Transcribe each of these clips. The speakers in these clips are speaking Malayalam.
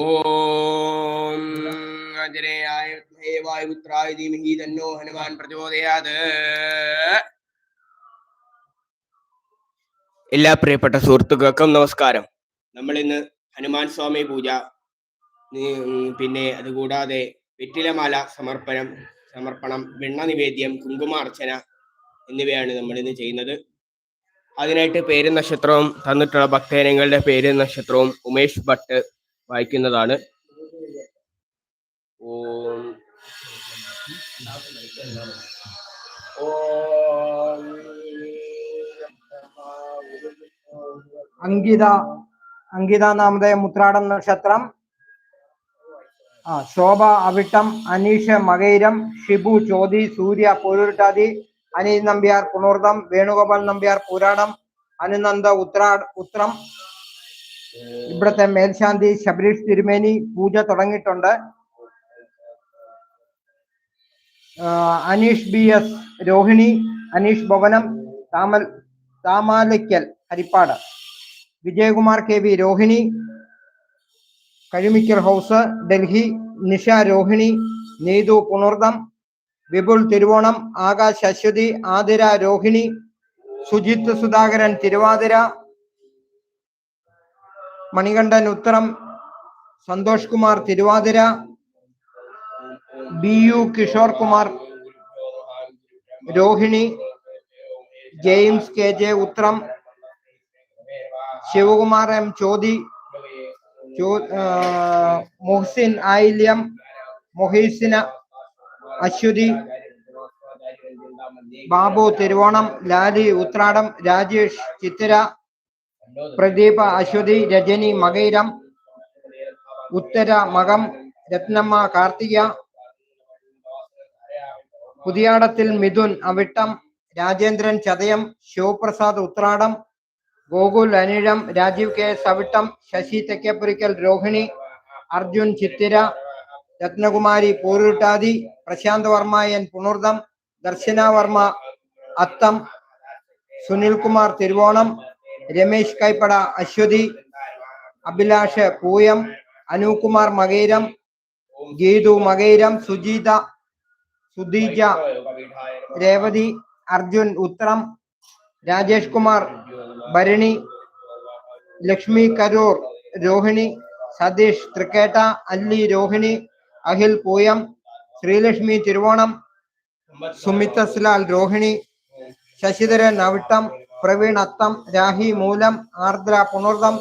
ഓം അഞ്ജനേയായ വിദ്മഹേ വായുപുത്രായ ധീമഹി തന്നോ ഹനുമാൻ പ്രചോദയാത്. എല്ലാ പ്രിയപ്പെട്ട സുഹൃത്തുക്കൾക്കും നമസ്കാരം. നമ്മൾ ഇന്ന് ഹനുമാൻ സ്വാമി പൂജ പിന്നെ അതുകൂടാതെ വെറ്റിലമാല സമർപ്പണം സമർപ്പണം വെണ്ണ നിവേദ്യം കുങ്കുമാർച്ചന എന്നിവയാണ് നമ്മൾ ഇന്ന് ചെയ്യുന്നത്. അതിനായിട്ട് പേരും നക്ഷത്രവും തന്നിട്ടുള്ള ഭക്തജനങ്ങളുടെ പേരും നക്ഷത്രവും ഉമേഷ് ഭട്ട് വായിക്കുന്നതാണ്. ഓം. അങ്കിത അങ്കിത നാമതേ മുത്രാടം നക്ഷത്രം. ആ ശോഭ അവിട്ടം അനീഷ് മകൈരം ഷിബു ചോതി സൂര്യ പോരുട്ടാതി അനിൽ നമ്പ്യാർ പുണൂർദം വേണുഗോപാൽ നമ്പ്യാർ പുരാടം അനുനന്ദ ഉത്രാട് ഉത്രം. ഇവിടുത്തെ മേൽശാന്തി ശബരീഷ് തിരുമേനി പൂജ തുടങ്ങിയിട്ടുണ്ട്. അനീഷ് ബി എസ് രോഹിണി അനീഷ് ഭവനം Thamel Thamalaykkal Harippad. Vijayakumar K V Rohini Kazhimikkal house Delhi Nisha Rohini Neethu Punartham Vipul Thiruvonam Akash Aswathy Athira Rohini Sujith Sudhakaran Thiruvathira Manikandan Utharam Santhosh Kumar Thiruvathira B U Kishore Kumar Rohini James K J Uthram Sivakumar M Chothi Muhsin Ayilyam Moheesina Aswathi Babu Thiruvonam Lali Uthradam Rajesh Chithira Pradeepa Aswathi Rajani Makayiram Uthara Makam Rathnamma Karthika Puthiyadathil Mithun Avittam Rajendran Chathayam Sivaprasad Uthradam Gokul Anizham Rajeev K S Avittam Sasi Thekkepurikkal Rohini Arjun Chithira Rathnakumari Pooruruttathi Prashanth Varma N Punartham Darshana Varma അത്തം സുനിൽ കുമാർ തിരുവോണം രമേശ് കൈപ്പട അശ്വതി അഭിലാഷ് പൂയം അനുകുമാർ മകൈരം ഗീതു മകൈരം സുജീത സുധീജ രേവതി അർജുൻ ഉത്രം രാജേഷ് കുമാർ ഭരണി ലക്ഷ്മി കരൂർ രോഹിണി സതീഷ് തൃക്കേട്ട അല്ലി രോഹിണി അഖിൽ പൂയം ശ്രീലക്ഷ്മി തിരുവോണം സുമിത്തസ്ലാൽ രോഹിണി ശശിധരൻ അവിട്ടം പ്രവീൺ അത്തം രാഹി മൂലം ആർദ്ര പുണർദം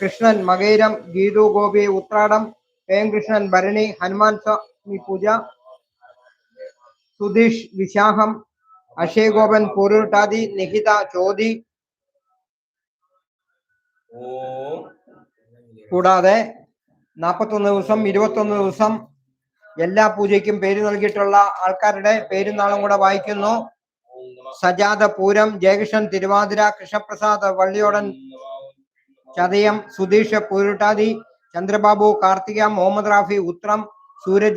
കൃഷ്ണൻ മകൈരം ഗീതു ഗോപി ഉത്രാടം കൃഷ്ണൻ ഭരണി ഹനുമാൻ സ്വാമി പൂജ സുധീഷ് വിശാഖം അക്ഷയ് ഗോപൻ പൂരുട്ടാതി നിഹിത ചോതി. കൂടാതെ നാൽപ്പത്തൊന്ന് ദിവസം ഇരുപത്തൊന്ന് ദിവസം എല്ലാ പൂജയ്ക്കും പേര് നൽകിയിട്ടുള്ള ആൾക്കാരുടെ പേരും നാളും കൂടെ വായിക്കുന്നു. സജാത പൂരം ജയകൃഷ്ണൻ തിരുവാതിര കൃഷ്ണപ്രസാദ് വള്ളിയോടൻ ചതയം സുധീഷ് പൂരുട്ടാതി ചന്ദ്രബാബു കാർത്തിക മുഹമ്മദ് റാഫി ഉത്രം സൂരജ്